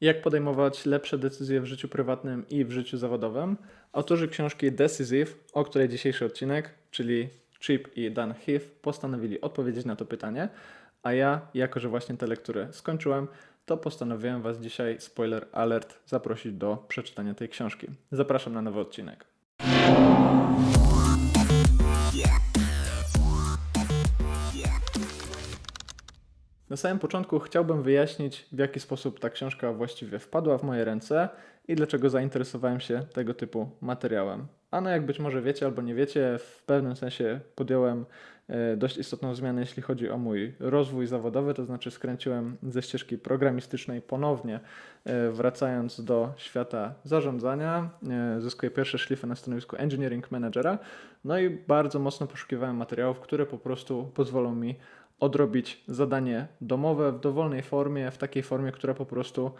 Jak podejmować lepsze decyzje w życiu prywatnym i w życiu zawodowym? Autorzy książki Decisive, o której dzisiejszy odcinek, czyli Chip i Dan Heath, postanowili odpowiedzieć na to pytanie, a ja, jako że właśnie te lektury skończyłem, to postanowiłem Was dzisiaj, spoiler alert, zaprosić do przeczytania tej książki. Zapraszam na nowy odcinek. Na samym początku chciałbym wyjaśnić, w jaki sposób ta książka właściwie wpadła w moje ręce i dlaczego zainteresowałem się tego typu materiałem. A no jak być może wiecie albo nie wiecie, w pewnym sensie podjąłem e, dość istotną zmianę, jeśli chodzi o mój rozwój zawodowy, to znaczy skręciłem ze ścieżki programistycznej ponownie, e, wracając do świata zarządzania. E, zyskuję pierwsze szlify na stanowisku engineering managera, no i bardzo mocno poszukiwałem materiałów, które po prostu pozwolą mi odrobić zadanie domowe w dowolnej formie, w takiej formie, która po prostu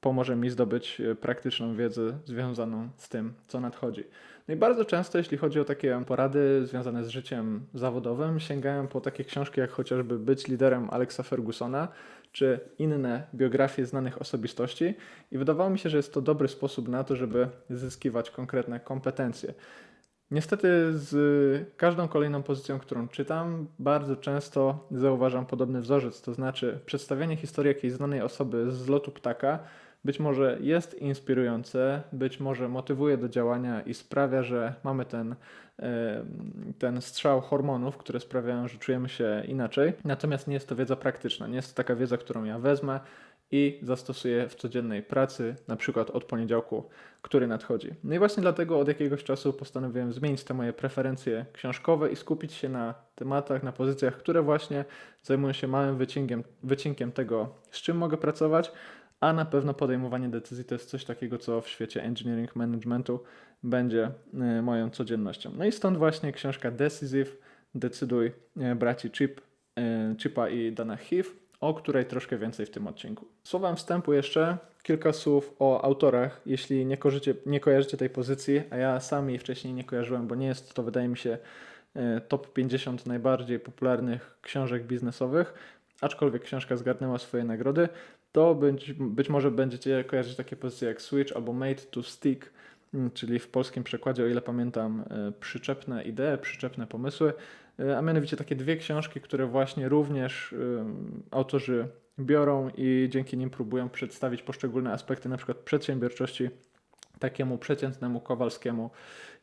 pomoże mi zdobyć e, praktyczną wiedzę związaną z tym, co nadchodzi. No i bardzo często, jeśli chodzi o takie porady związane z życiem zawodowym, sięgałem po takie książki jak chociażby Być liderem Alexa Fergusona, czy inne biografie znanych osobistości, i wydawało mi się, że jest to dobry sposób na to, żeby zyskiwać konkretne kompetencje. Niestety z każdą kolejną pozycją, którą czytam, bardzo często zauważam podobny wzorzec, to znaczy przedstawianie historii jakiejś znanej osoby z lotu ptaka być może jest inspirujące, być może motywuje do działania i sprawia, że mamy ten, ten strzał hormonów, które sprawiają, że czujemy się inaczej. Natomiast nie jest to wiedza praktyczna, nie jest to taka wiedza, którą ja wezmę i zastosuję w codziennej pracy, na przykład od poniedziałku, który nadchodzi. No i właśnie dlatego od jakiegoś czasu postanowiłem zmienić te moje preferencje książkowe i skupić się na tematach, na pozycjach, które właśnie zajmują się małym wycinkiem, wycinkiem tego, z czym mogę pracować, a na pewno podejmowanie decyzji to jest coś takiego, co w świecie engineering managementu będzie y, moją codziennością. No i stąd właśnie książka Decisive, Decyduj y, braci Chip, y, Chipa i Dana Heath, o której troszkę więcej w tym odcinku. Słowem wstępu jeszcze kilka słów o autorach, jeśli nie, korzycie, nie kojarzycie tej pozycji, a ja sam jej wcześniej nie kojarzyłem, bo nie jest to, wydaje mi się, top 50 najbardziej popularnych książek biznesowych, aczkolwiek książka zgarnęła swoje nagrody, to być, być może będziecie kojarzyć takie pozycje jak Switch albo Made to Stick, mm, czyli w polskim przekładzie, o ile pamiętam, e, przyczepne idee, przyczepne pomysły, e, a mianowicie takie dwie książki, które właśnie również autorzy biorą i dzięki nim próbują przedstawić poszczególne aspekty na przykład przedsiębiorczości takiemu przeciętnemu Kowalskiemu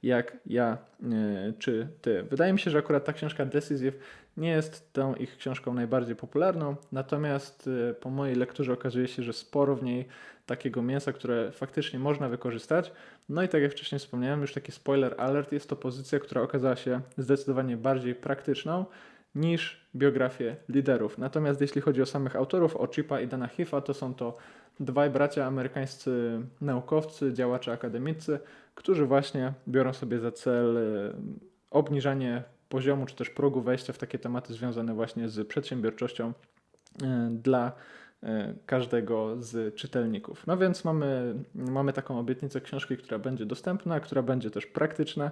jak ja e, czy ty. Wydaje mi się, że akurat ta książka Decisive nie jest tą ich książką najbardziej popularną, natomiast e, po mojej lekturze okazuje się, że sporo w niej takiego mięsa, które faktycznie można wykorzystać. No i tak jak wcześniej wspomniałem, już taki spoiler alert, jest to pozycja, która okazała się zdecydowanie bardziej praktyczną niż biografie liderów. Natomiast jeśli chodzi o samych autorów, o Chipa i Dana Hiffa, to są to dwaj bracia amerykańscy naukowcy, działacze akademicy, którzy właśnie biorą sobie za cel e, obniżanie poziomu czy też progu wejścia w takie tematy związane właśnie z przedsiębiorczością e, dla e, każdego z czytelników. No więc mamy, mamy taką obietnicę książki, która będzie dostępna, która będzie też praktyczna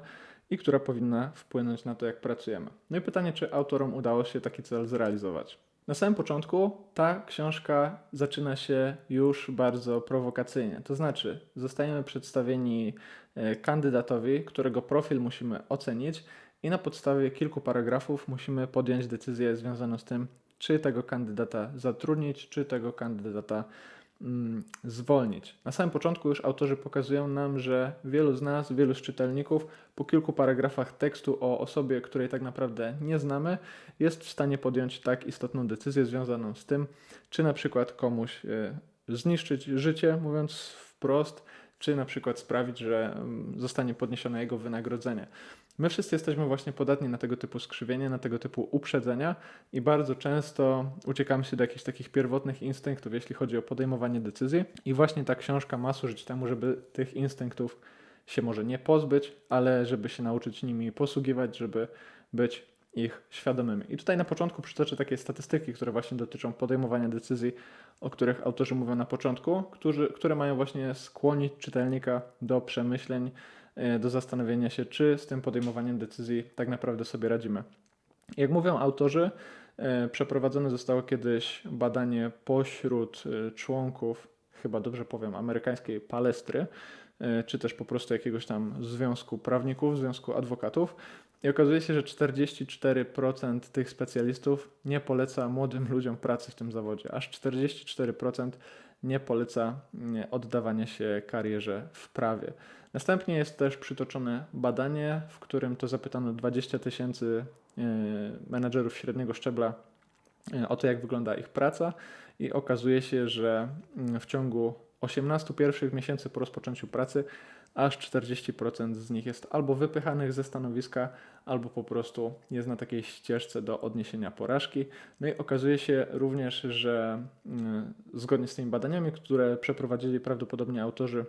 i która powinna wpłynąć na to, jak pracujemy. No i pytanie, czy autorom udało się taki cel zrealizować. Na samym początku ta książka zaczyna się już bardzo prowokacyjnie. To znaczy, zostajemy przedstawieni e, kandydatowi, którego profil musimy ocenić, i na podstawie kilku paragrafów musimy podjąć decyzję związaną z tym, czy tego kandydata zatrudnić, czy tego kandydata zwolnić. Na samym początku już autorzy pokazują nam, że wielu z nas, wielu z czytelników po kilku paragrafach tekstu o osobie, której tak naprawdę nie znamy, jest w stanie podjąć tak istotną decyzję związaną z tym, czy na przykład komuś y, zniszczyć życie, mówiąc wprost, czy na przykład sprawić, że mm, zostanie podniesione jego wynagrodzenie. My wszyscy jesteśmy właśnie podatni na tego typu skrzywienie, na tego typu uprzedzenia i bardzo często uciekamy się do jakichś takich pierwotnych instynktów, jeśli chodzi o podejmowanie decyzji. I właśnie ta książka ma służyć temu, żeby tych instynktów się może nie pozbyć, ale żeby się nauczyć nimi posługiwać, żeby być ich świadomymi. I tutaj na początku przytoczę takie statystyki, które właśnie dotyczą podejmowania decyzji, o których autorzy mówią na początku, którzy, które mają właśnie skłonić czytelnika do przemyśleń, do zastanowienia się, czy z tym podejmowaniem decyzji tak naprawdę sobie radzimy. Jak mówią autorzy, e, przeprowadzone zostało kiedyś badanie pośród e, członków chyba dobrze powiem, amerykańskiej palestry, e, czy też po prostu jakiegoś tam związku prawników, związku adwokatów. I okazuje się, że 44% tych specjalistów nie poleca młodym ludziom pracy w tym zawodzie. Aż 44% nie poleca nie, oddawania się karierze w prawie. Następnie jest też przytoczone badanie, w którym to zapytano 20 tysięcy e, menedżerów średniego szczebla e, o to, jak wygląda ich praca, i okazuje się, że mm, w ciągu 18 pierwszych miesięcy po rozpoczęciu pracy aż 40% z nich jest albo wypychanych ze stanowiska, albo po prostu jest na takiej ścieżce do odniesienia porażki. No i okazuje się również, że mm, zgodnie z tymi badaniami, które przeprowadzili prawdopodobnie autorzy,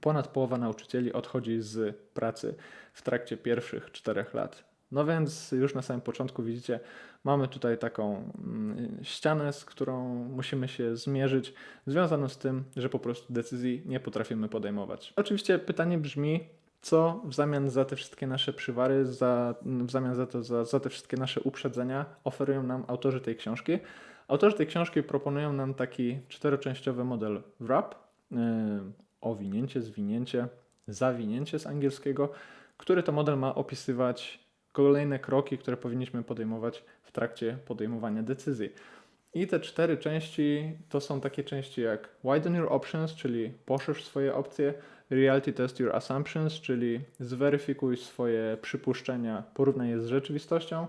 ponad połowa nauczycieli odchodzi z pracy w trakcie pierwszych czterech lat. No więc już na samym początku widzicie, mamy tutaj taką mm, ścianę, z którą musimy się zmierzyć, związaną z tym, że po prostu decyzji nie potrafimy podejmować. Oczywiście pytanie brzmi, co w zamian za te wszystkie nasze przywary, za, w zamian za, to, za, za te wszystkie nasze uprzedzenia oferują nam autorzy tej książki. Autorzy tej książki proponują nam taki czteroczęściowy model wrap, yy, owinięcie, zwinięcie, zawinięcie z angielskiego, który to model ma opisywać kolejne kroki, które powinniśmy podejmować w trakcie podejmowania decyzji. I te cztery części to są takie części jak widen your options, czyli poszerz swoje opcje, reality test your assumptions, czyli zweryfikuj swoje przypuszczenia, porównaj je z rzeczywistością,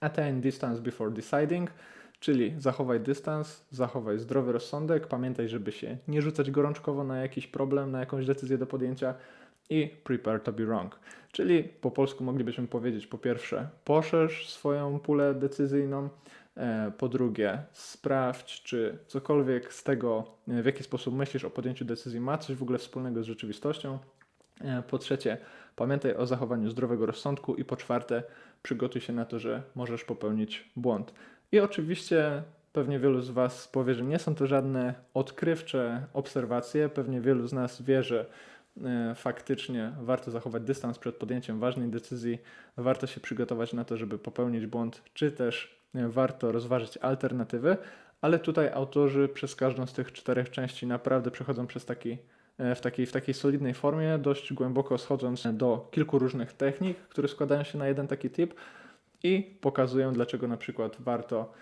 attain distance before deciding, czyli zachowaj dystans, zachowaj zdrowy rozsądek, pamiętaj, żeby się nie rzucać gorączkowo na jakiś problem, na jakąś decyzję do podjęcia i prepare to be wrong. Czyli po polsku moglibyśmy powiedzieć po pierwsze poszerz swoją pulę decyzyjną, e, po drugie sprawdź, czy cokolwiek z tego, e, w jaki sposób myślisz o podjęciu decyzji ma coś w ogóle wspólnego z rzeczywistością. E, po trzecie, pamiętaj o zachowaniu zdrowego rozsądku i po czwarte, przygotuj się na to, że możesz popełnić błąd. I oczywiście Pewnie wielu z Was powie, że nie są to żadne odkrywcze obserwacje. Pewnie wielu z nas wie, że E, faktycznie warto zachować dystans przed podjęciem ważnej decyzji, warto się przygotować na to, żeby popełnić błąd, czy też e, warto rozważyć alternatywy, ale tutaj autorzy przez każdą z tych czterech części naprawdę przechodzą przez taki e, w takiej, w takiej solidnej formie, dość głęboko schodząc do kilku różnych technik, które składają się na jeden taki tip i pokazują, dlaczego na przykład warto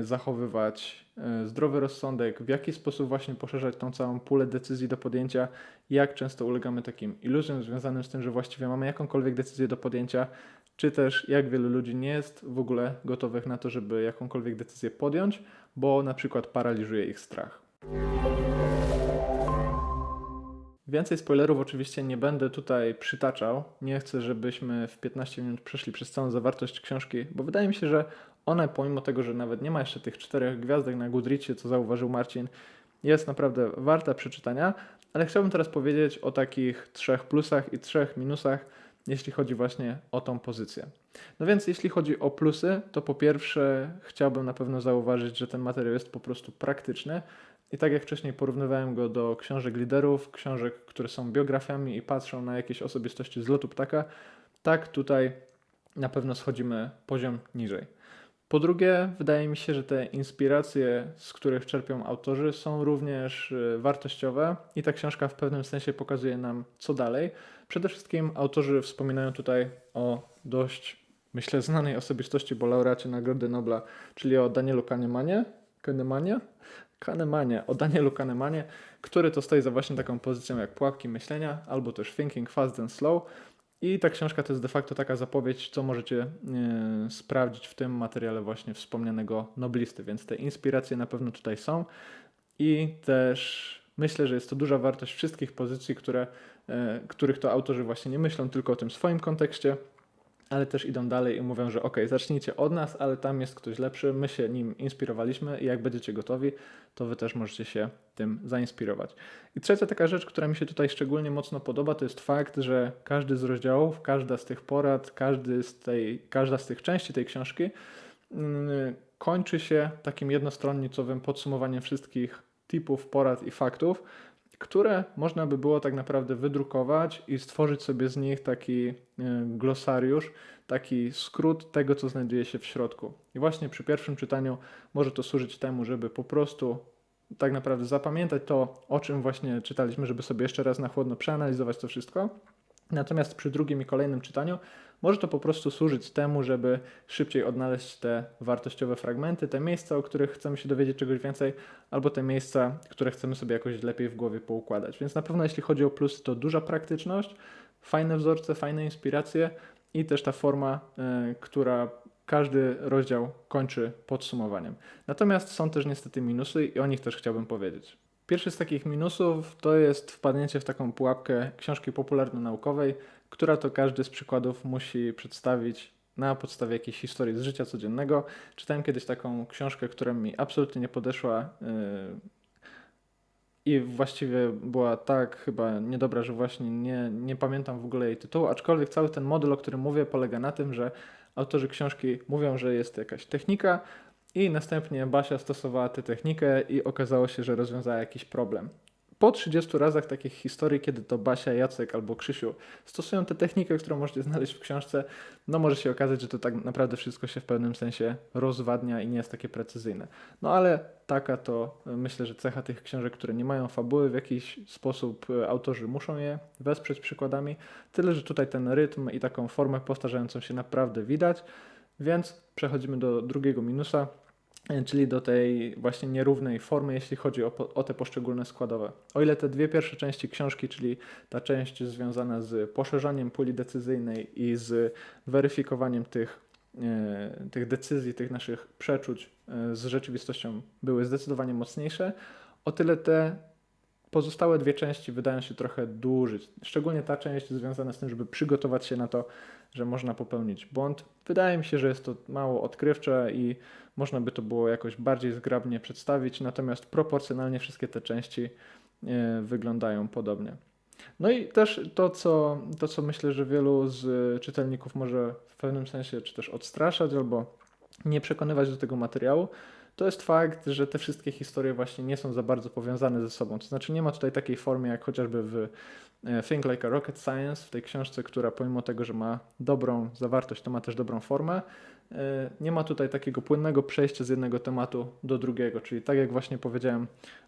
zachowywać e, zdrowy rozsądek, w jaki sposób właśnie poszerzać tą całą pulę decyzji do podjęcia, jak często ulegamy takim iluzjom związanym z tym, że właściwie mamy jakąkolwiek decyzję do podjęcia, czy też jak wielu ludzi nie jest w ogóle gotowych na to, żeby jakąkolwiek decyzję podjąć, bo na przykład paraliżuje ich strach. Więcej spoilerów oczywiście nie będę tutaj przytaczał. Nie chcę, żebyśmy w 15 minut przeszli przez całą zawartość książki, bo wydaje mi się, że ona, pomimo tego, że nawet nie ma jeszcze tych czterech gwiazdek na Goodreadzie, co zauważył Marcin, jest naprawdę warta przeczytania. Ale chciałbym teraz powiedzieć o takich trzech plusach i trzech minusach, jeśli chodzi właśnie o tą pozycję. No więc jeśli chodzi o plusy, to po pierwsze chciałbym na pewno zauważyć, że ten materiał jest po prostu praktyczny. I tak jak wcześniej porównywałem go do książek liderów, książek, które są biografiami i patrzą na jakieś osobistości z lotu ptaka, tak tutaj na pewno schodzimy poziom niżej. Po drugie, wydaje mi się, że te inspiracje, z których czerpią autorzy, są również y, wartościowe i ta książka w pewnym sensie pokazuje nam, co dalej. Przede wszystkim autorzy wspominają tutaj o dość, myślę, znanej osobistości, bo laureacie Nagrody Nobla, czyli o Danielu Kahnemanie, Kahnemanie, Kahnemanie, o Danielu Kahnemanie, który to stoi za właśnie taką pozycją jak pułapki myślenia, albo też Thinking Fast and Slow. I ta książka to jest de facto taka zapowiedź, co możecie e, sprawdzić w tym materiale właśnie wspomnianego noblisty, więc te inspiracje na pewno tutaj są i też myślę, że jest to duża wartość wszystkich pozycji, które, e, których to autorzy właśnie nie myślą tylko o tym swoim kontekście, ale też idą dalej i mówią, że ok, zacznijcie od nas, ale tam jest ktoś lepszy, my się nim inspirowaliśmy i jak będziecie gotowi, to wy też możecie się tym zainspirować. I trzecia taka rzecz, która mi się tutaj szczególnie mocno podoba, to jest fakt, że każdy z rozdziałów, każda z tych porad, każdy z tej, każda z tych części tej książki yy, kończy się takim jednostronnicowym podsumowaniem wszystkich typów porad i faktów, które można by było tak naprawdę wydrukować i stworzyć sobie z nich taki e, glosariusz, taki skrót tego, co znajduje się w środku. I właśnie przy pierwszym czytaniu może to służyć temu, żeby po prostu tak naprawdę zapamiętać to, o czym właśnie czytaliśmy, żeby sobie jeszcze raz na chłodno przeanalizować to wszystko. Natomiast przy drugim i kolejnym czytaniu może to po prostu służyć temu, żeby szybciej odnaleźć te wartościowe fragmenty, te miejsca, o których chcemy się dowiedzieć czegoś więcej, albo te miejsca, które chcemy sobie jakoś lepiej w głowie poukładać. Więc na pewno jeśli chodzi o plusy, to duża praktyczność, fajne wzorce, fajne inspiracje i też ta forma, y, która każdy rozdział kończy podsumowaniem. Natomiast są też niestety minusy i o nich też chciałbym powiedzieć. Pierwszy z takich minusów to jest wpadnięcie w taką pułapkę książki popularno-naukowej, która to każdy z przykładów musi przedstawić na podstawie jakiejś historii z życia codziennego. Czytałem kiedyś taką książkę, która mi absolutnie nie podeszła yy, i właściwie była tak chyba niedobra, że właśnie nie, nie pamiętam w ogóle jej tytułu, aczkolwiek cały ten model, o którym mówię, polega na tym, że autorzy książki mówią, że jest jakaś technika, i następnie Basia stosowała tę technikę i okazało się, że rozwiązała jakiś problem. Po 30 razach takich historii, kiedy to Basia, Jacek albo Krzysiu stosują tę technikę, którą możecie znaleźć w książce, no może się okazać, że to tak naprawdę wszystko się w pewnym sensie rozwadnia i nie jest takie precyzyjne. No ale taka to myślę, że cecha tych książek, które nie mają fabuły, w jakiś sposób e, autorzy muszą je wesprzeć przykładami. Tyle, że tutaj ten rytm i taką formę powtarzającą się naprawdę widać. Więc przechodzimy do drugiego minusa, czyli do tej właśnie nierównej formy, jeśli chodzi o, o, te poszczególne składowe. O ile te dwie pierwsze części książki, czyli ta część związana z poszerzaniem puli decyzyjnej i z weryfikowaniem tych, e, tych decyzji, tych naszych przeczuć e, z rzeczywistością były zdecydowanie mocniejsze, o tyle te pozostałe dwie części wydają się trochę dłużyć. Szczególnie ta część związana z tym, żeby przygotować się na to, że można popełnić błąd. Wydaje mi się, że jest to mało odkrywcze i można by to było jakoś bardziej zgrabnie przedstawić, natomiast proporcjonalnie wszystkie te części e, wyglądają podobnie. No i też to co, to, co myślę, że wielu z czytelników może w pewnym sensie czy też odstraszać albo nie przekonywać do tego materiału, to jest fakt, że te wszystkie historie właśnie nie są za bardzo powiązane ze sobą. To znaczy nie ma tutaj takiej formy jak chociażby w e, Think Like a Rocket Science, w tej książce, która pomimo tego, że ma dobrą zawartość, to ma też dobrą formę. E, nie ma tutaj takiego płynnego przejścia z jednego tematu do drugiego, czyli tak jak właśnie powiedziałem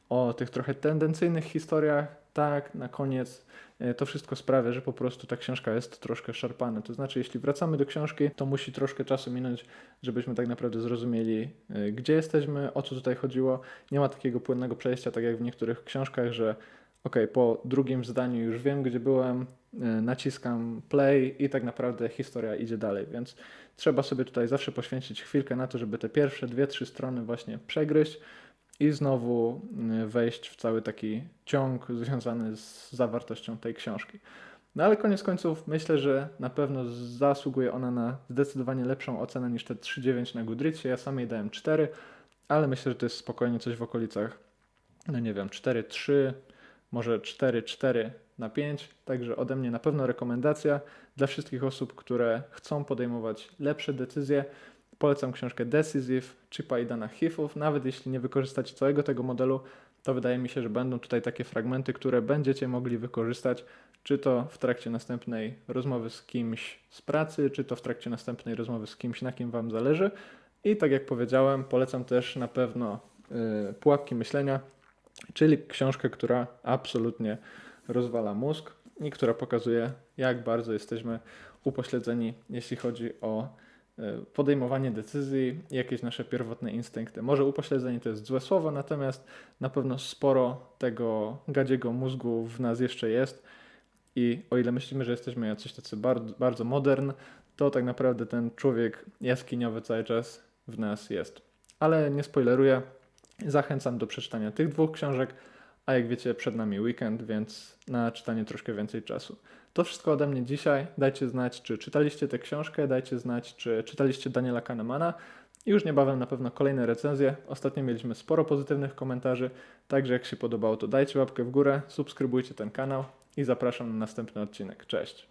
o tych trochę tendencyjnych historiach, tak na koniec e, to wszystko sprawia, że po prostu ta książka jest troszkę szarpana. To znaczy, jeśli wracamy do książki, to musi troszkę czasu minąć, żebyśmy tak naprawdę zrozumieli, e, gdzie jesteśmy, o co tutaj chodziło. Nie ma takiego płynnego przejścia, tak jak w niektórych książkach, że ok, po drugim zdaniu już wiem, gdzie byłem, e, naciskam play i tak naprawdę historia idzie dalej, więc trzeba sobie tutaj zawsze poświęcić chwilkę na to, żeby te pierwsze dwie, trzy strony właśnie przegryźć i znowu y, wejść w cały taki ciąg związany z zawartością tej książki. No ale koniec końców myślę, że na pewno zasługuje ona na zdecydowanie lepszą ocenę niż te 3,9 na Goodreadsie. Ja sam jej dałem 4, ale myślę, że to jest spokojnie coś w okolicach, no nie wiem, 4,3, może 4,4 na 5. Także ode mnie na pewno rekomendacja dla wszystkich osób, które chcą podejmować lepsze decyzje. Polecam książkę Decisive Chipa i Dana Heathów. Nawet jeśli nie wykorzystacie całego tego modelu, to wydaje mi się, że będą tutaj takie fragmenty, które będziecie mogli wykorzystać, czy to w trakcie następnej rozmowy z kimś z pracy, czy to w trakcie następnej rozmowy z kimś, na kim Wam zależy. I tak jak powiedziałem, polecam też na pewno y, Pułapki Myślenia, czyli książkę, która absolutnie rozwala mózg i która pokazuje, jak bardzo jesteśmy upośledzeni, jeśli chodzi o podejmowanie decyzji, jakieś nasze pierwotne instynkty. Może upośledzenie to jest złe słowo, natomiast na pewno sporo tego gadziego mózgu w nas jeszcze jest i o ile myślimy, że jesteśmy jacyś tacy bardzo, bardzo modern, to tak naprawdę ten człowiek jaskiniowy cały czas w nas jest. Ale nie spoileruję, zachęcam do przeczytania tych dwóch książek, a jak wiecie, przed nami weekend, więc na czytanie troszkę więcej czasu. To wszystko ode mnie dzisiaj. Dajcie znać, czy czytaliście tę książkę, dajcie znać, czy czytaliście Daniela Kahnemana. I już niebawem na pewno kolejne recenzje. Ostatnio mieliśmy sporo pozytywnych komentarzy, także jak się podobało, to dajcie łapkę w górę, subskrybujcie ten kanał i zapraszam na następny odcinek. Cześć!